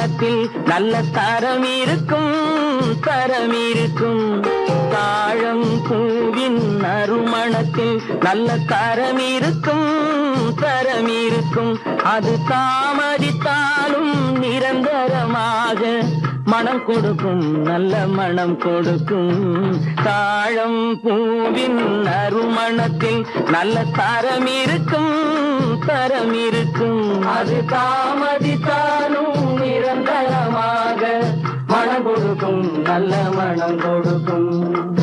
உள்ளத்தில் நல்ல தரம் இருக்கும் தரம் இருக்கும். தாழம் பூவின் அருமணத்தில் நல்ல தரம் இருக்கும் தரம் இருக்கும். அது தாமதித்தாலும் நிரந்தரமாக மனம் கொடுக்கும் நல்ல மனம் கொடுக்கும். தாழம் பூவின் அருமணத்தில் நல்ல தரம் இருக்கும் தரம் இருக்கும். அது தாமதித்தாலும் நிரந்தரமாக மனம் கொடுக்கும் நல்ல மனம் கொடுக்கும்.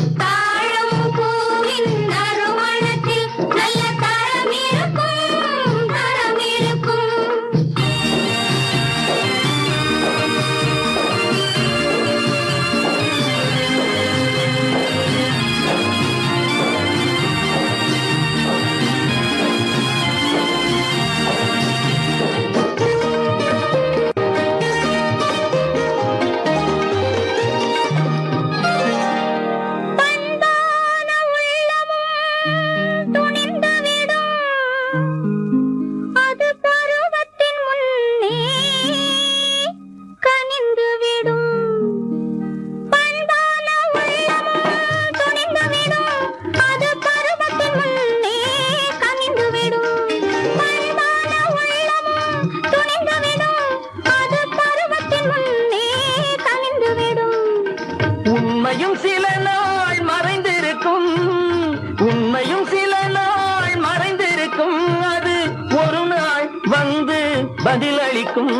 வந்து பதிலளிக்கும்.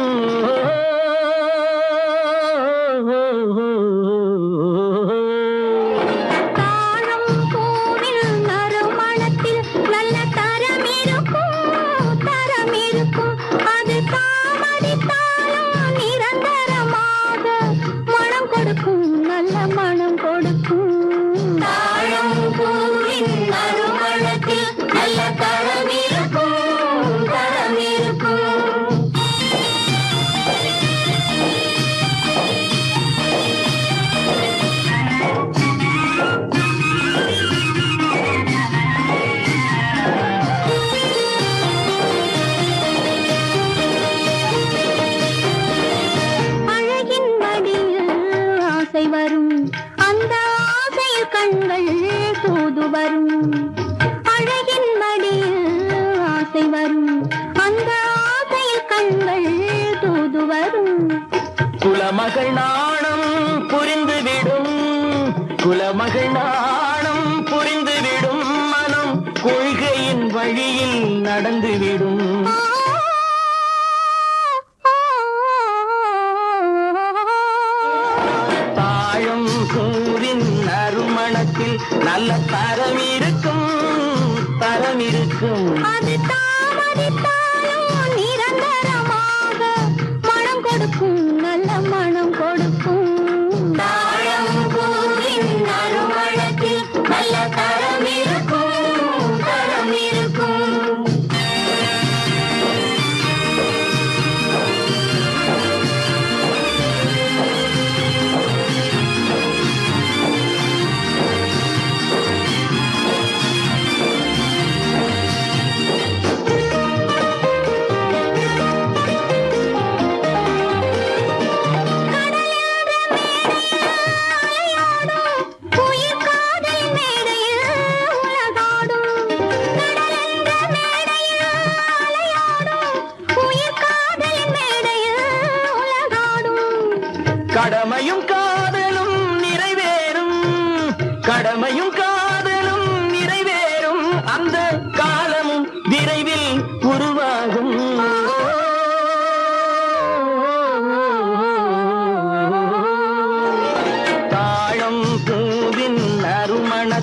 வரும். அழகின் மடியில் ஆசை வரும். அந்த ஆசையில் கண்கள் தூது வரும். குலமகள் நாணம் புரிந்துவிடும். குலமகள் நாணம் நல்ல தரம்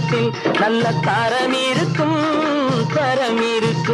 பூவின் நல்ல தரம் இருக்கும் தரம் இருக்கும்.